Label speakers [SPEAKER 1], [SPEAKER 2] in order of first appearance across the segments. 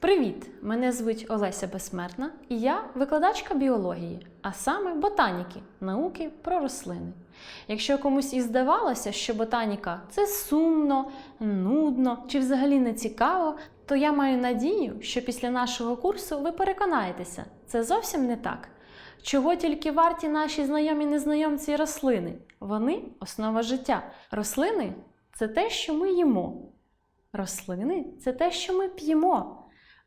[SPEAKER 1] Привіт! Мене звуть Олеся Безсмертна і я викладачка біології, а саме ботаніки, науки про рослини. Якщо комусь і здавалося, що ботаніка це сумно, нудно чи взагалі не цікаво, то я маю надію, що після нашого курсу ви переконаєтеся, це зовсім не так. Чого тільки варті наші знайомі незнайомці рослини? Вони основа життя. Рослини це те, що ми їмо. Рослини це те, що ми п'ємо.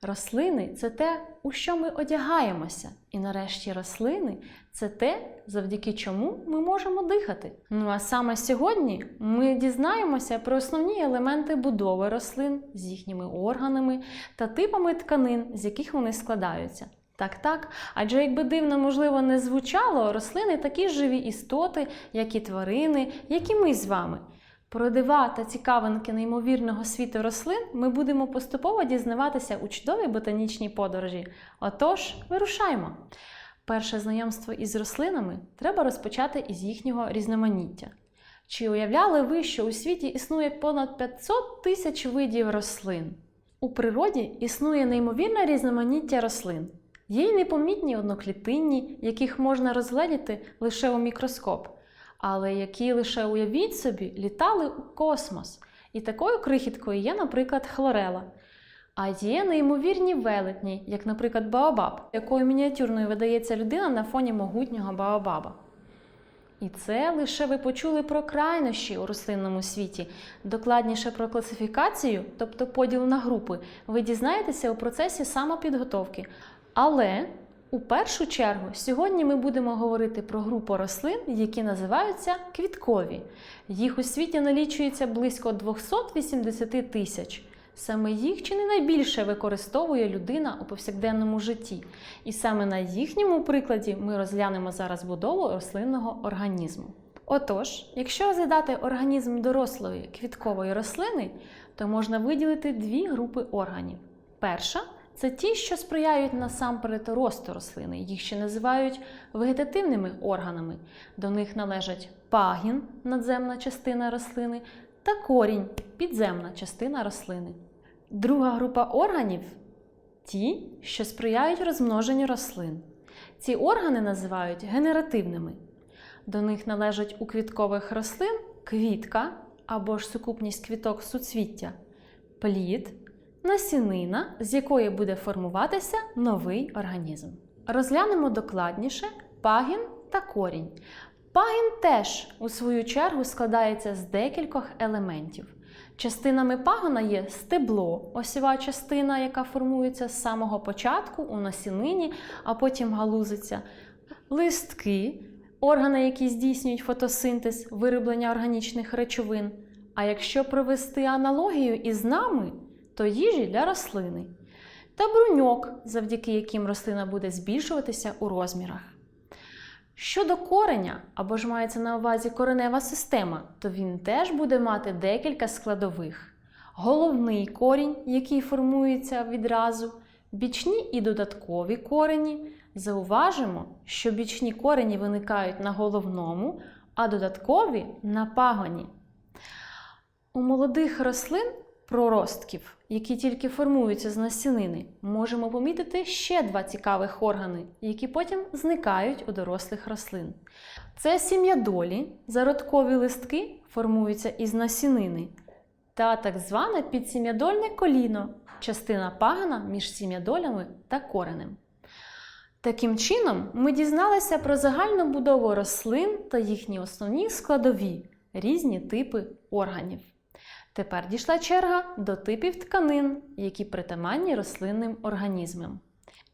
[SPEAKER 1] Рослини це те, у що ми одягаємося. І нарешті рослини це те, завдяки чому ми можемо дихати. Ну а саме сьогодні ми дізнаємося про основні елементи будови рослин з їхніми органами та типами тканин, з яких вони складаються. Так, так, адже якби дивно, можливо, не звучало, рослини такі живі істоти, як і тварини, як і ми з вами. Про дива та цікавинки неймовірного світу рослин ми будемо поступово дізнаватися у чудовій ботанічній подорожі. Отож, вирушаймо! Перше знайомство із рослинами треба розпочати із їхнього різноманіття. Чи уявляли ви, що у світі існує понад 500 тисяч видів рослин? У природі існує неймовірне різноманіття рослин. Є й непомітні одноклітинні, яких можна розгледіти лише у мікроскоп але які лише уявіть собі літали у космос. І такою крихіткою є, наприклад, хлорела. А є неймовірні велетні, як, наприклад, Баобаб, якою мініатюрною видається людина на фоні могутнього Баобаба. І це лише ви почули про крайнощі у рослинному світі. Докладніше про класифікацію, тобто поділ на групи, ви дізнаєтеся у процесі самопідготовки. Але у першу чергу сьогодні ми будемо говорити про групу рослин, які називаються квіткові. Їх у світі налічується близько 280 тисяч. Саме їх чи не найбільше використовує людина у повсякденному житті. І саме на їхньому прикладі ми розглянемо зараз будову рослинного організму. Отож, якщо розглядати організм дорослої квіткової рослини, то можна виділити дві групи органів. Перша це ті, що сприяють насамперед росту рослини. Їх ще називають вегетативними органами. До них належать пагін, надземна частина рослини, та корінь, підземна частина рослини. Друга група органів ті, що сприяють розмноженню рослин. Ці органи називають генеративними. До них належать у квіткових рослин квітка або ж сукупність квіток суцвіття, плід насінина, з якої буде формуватися новий організм. Розглянемо докладніше пагін та корінь. Пагін теж, у свою чергу, складається з декількох елементів. Частинами пагона є стебло, осіва частина, яка формується з самого початку у насінині, а потім галузиться, листки, органи, які здійснюють фотосинтез, вироблення органічних речовин. А якщо провести аналогію із нами, то їжі для рослини, та бруньок, завдяки яким рослина буде збільшуватися у розмірах. Щодо кореня, або ж мається на увазі коренева система, то він теж буде мати декілька складових: головний корінь, який формується відразу, бічні і додаткові корені. Зауважимо, що бічні корені виникають на головному, а додаткові на пагоні. У молодих рослин проростків, які тільки формуються з насінини, можемо помітити ще два цікавих органи, які потім зникають у дорослих рослин. Це сім'ядолі, зародкові листки формуються із насінини, та так зване підсім'ядольне коліно, частина пагана між сім'ядолями та коренем. Таким чином, ми дізналися про загальну будову рослин та їхні основні складові, різні типи органів. Тепер дійшла черга до типів тканин, які притаманні рослинним організмам.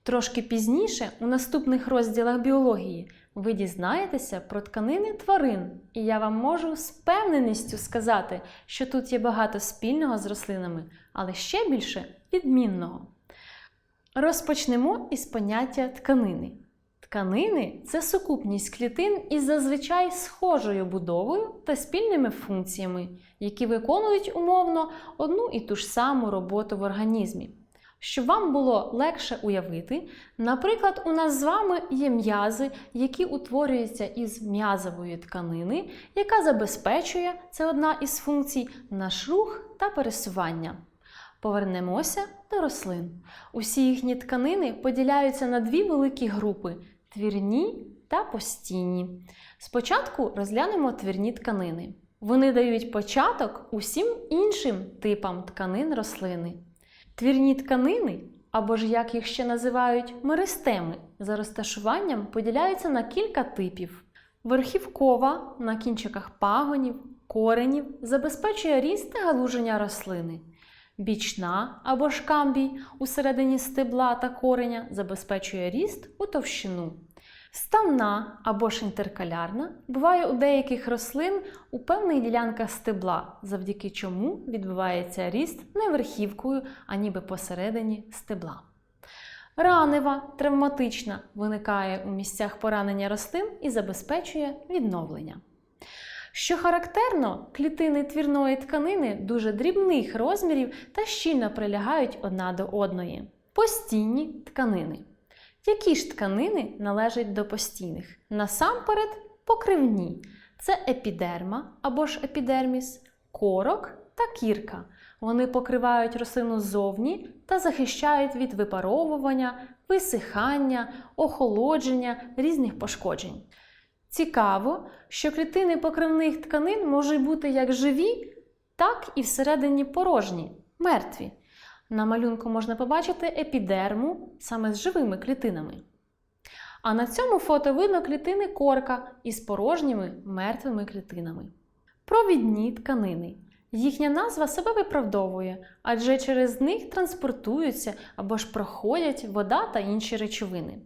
[SPEAKER 1] Трошки пізніше, у наступних розділах біології, ви дізнаєтеся про тканини тварин, і я вам можу з певненістю сказати, що тут є багато спільного з рослинами, але ще більше відмінного. Розпочнемо із поняття тканини. Тканини це сукупність клітин із зазвичай схожою будовою та спільними функціями, які виконують умовно одну і ту ж саму роботу в організмі. Щоб вам було легше уявити, наприклад, у нас з вами є м'язи, які утворюються із м'язової тканини, яка забезпечує це одна із функцій наш рух та пересування. Повернемося до рослин. Усі їхні тканини поділяються на дві великі групи твірні та постійні. Спочатку розглянемо твірні тканини. Вони дають початок усім іншим типам тканин рослини. Твірні тканини, або ж як їх ще називають меристеми, за розташуванням поділяються на кілька типів. Верхівкова на кінчиках пагонів, коренів забезпечує ріст та галуження рослини. Бічна або ж камбій усередині стебла та кореня забезпечує ріст у товщину. Ставна або ж інтеркалярна буває у деяких рослин у певних ділянках стебла, завдяки чому відбувається ріст не верхівкою, а ніби посередині стебла. Ранева, травматична, виникає у місцях поранення рослин і забезпечує відновлення. Що характерно, клітини твірної тканини дуже дрібних розмірів та щільно прилягають одна до одної. Постійні тканини. Які ж тканини належать до постійних? Насамперед покривні. Це епідерма або ж епідерміс, корок та кірка. Вони покривають рослину ззовні та захищають від випаровування, висихання, охолодження, різних пошкоджень. Цікаво, що клітини покривних тканин можуть бути як живі, так і всередині порожні, мертві. На малюнку можна побачити епідерму саме з живими клітинами. А на цьому фото видно клітини корка із порожніми мертвими клітинами. Провідні тканини. Їхня назва себе виправдовує, адже через них транспортуються або ж проходять вода та інші речовини.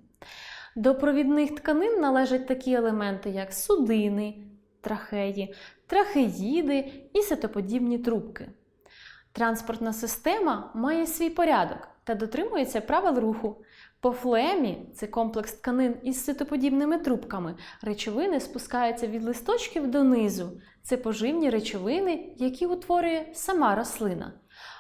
[SPEAKER 1] До провідних тканин належать такі елементи, як судини, трахеї, трахеїди і ситоподібні трубки. Транспортна система має свій порядок та дотримується правил руху. По флемі це комплекс тканин із ситоподібними трубками. Речовини спускаються від листочків донизу. Це поживні речовини, які утворює сама рослина.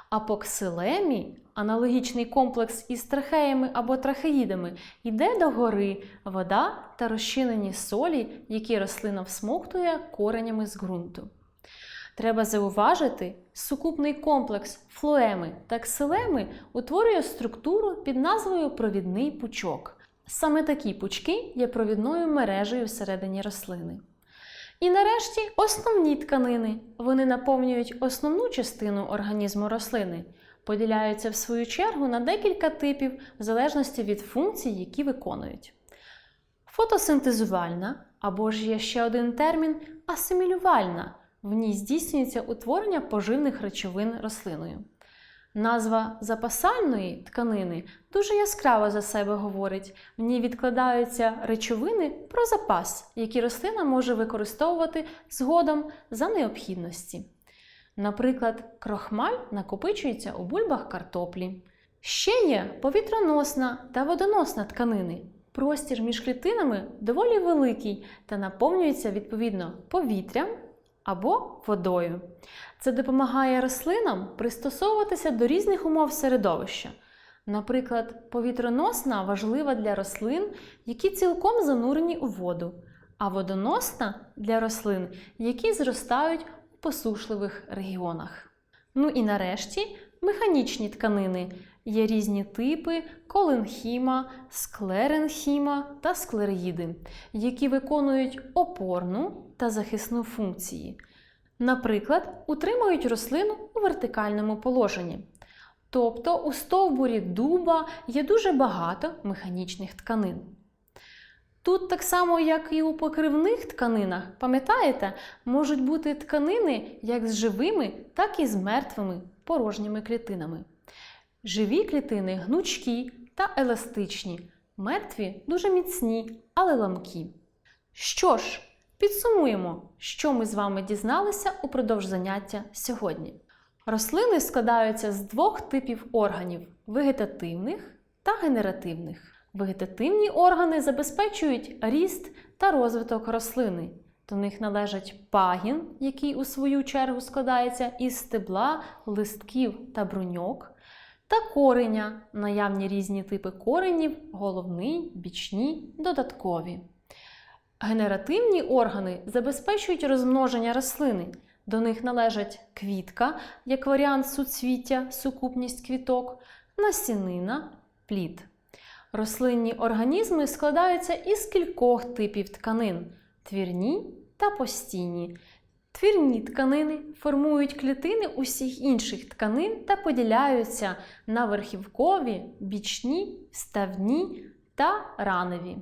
[SPEAKER 1] А по ксилемі аналогічний комплекс із трахеями або трахеїдами йде догори вода та розчинені солі, які рослина всмоктує коренями з ґрунту. Треба зауважити, сукупний комплекс флоеми та ксилеми утворює структуру під назвою провідний пучок. Саме такі пучки є провідною мережею всередині рослини. І нарешті основні тканини. Вони наповнюють основну частину організму рослини, поділяються в свою чергу на декілька типів в залежності від функцій, які виконують. Фотосинтезувальна або ж є ще один термін асимілювальна. В ній здійснюється утворення поживних речовин рослиною. Назва запасальної тканини дуже яскраво за себе говорить. В ній відкладаються речовини про запас, які рослина може використовувати згодом за необхідності. Наприклад, крохмаль накопичується у бульбах картоплі. Ще є повітроносна та водоносна тканини. Простір між клітинами доволі великий та наповнюється відповідно повітрям або водою. Це допомагає рослинам пристосовуватися до різних умов середовища. Наприклад, повітроносна важлива для рослин, які цілком занурені у воду, а водоносна для рослин, які зростають посушливих регіонах. Ну і нарешті механічні тканини. Є різні типи коленхіма, склеренхіма та склероїди, які виконують опорну та захисну функції. Наприклад, утримують рослину у вертикальному положенні. Тобто у стовбурі дуба є дуже багато механічних тканин. Тут, так само, як і у покривних тканинах, пам'ятаєте, можуть бути тканини як з живими, так і з мертвими порожніми клітинами. Живі клітини гнучкі та еластичні, мертві дуже міцні, але ламкі. Що ж, підсумуємо, що ми з вами дізналися упродовж заняття сьогодні. Рослини складаються з двох типів органів вегетативних та генеративних. Вегетативні органи забезпечують ріст та розвиток рослини. До них належать пагін, який у свою чергу складається із стебла, листків та бруньок, та кореня, наявні різні типи коренів, головний, бічні, додаткові. Генеративні органи забезпечують розмноження рослини. До них належать квітка, як варіант суцвіття, сукупність квіток, насінина, плід. Рослинні організми складаються із кількох типів тканин твірні та постійні. Твірні тканини формують клітини усіх інших тканин та поділяються на верхівкові, бічні, ставні та раневі.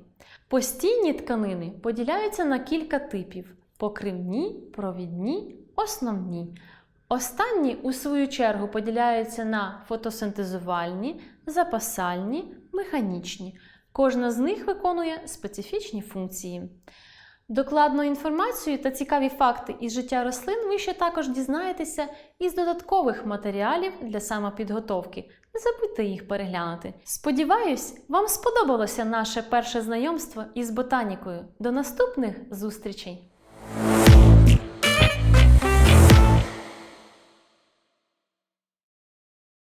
[SPEAKER 1] Постійні тканини поділяються на кілька типів: покривні, провідні, основні. Останні, у свою чергу, поділяються на фотосинтезувальні, запасальні, механічні. Кожна з них виконує специфічні функції. Докладну інформацію та цікаві факти із життя рослин ви ще також дізнаєтеся із додаткових матеріалів для самопідготовки. Не забудьте їх переглянути. Сподіваюсь, вам сподобалося наше перше знайомство із ботанікою. До наступних зустрічей!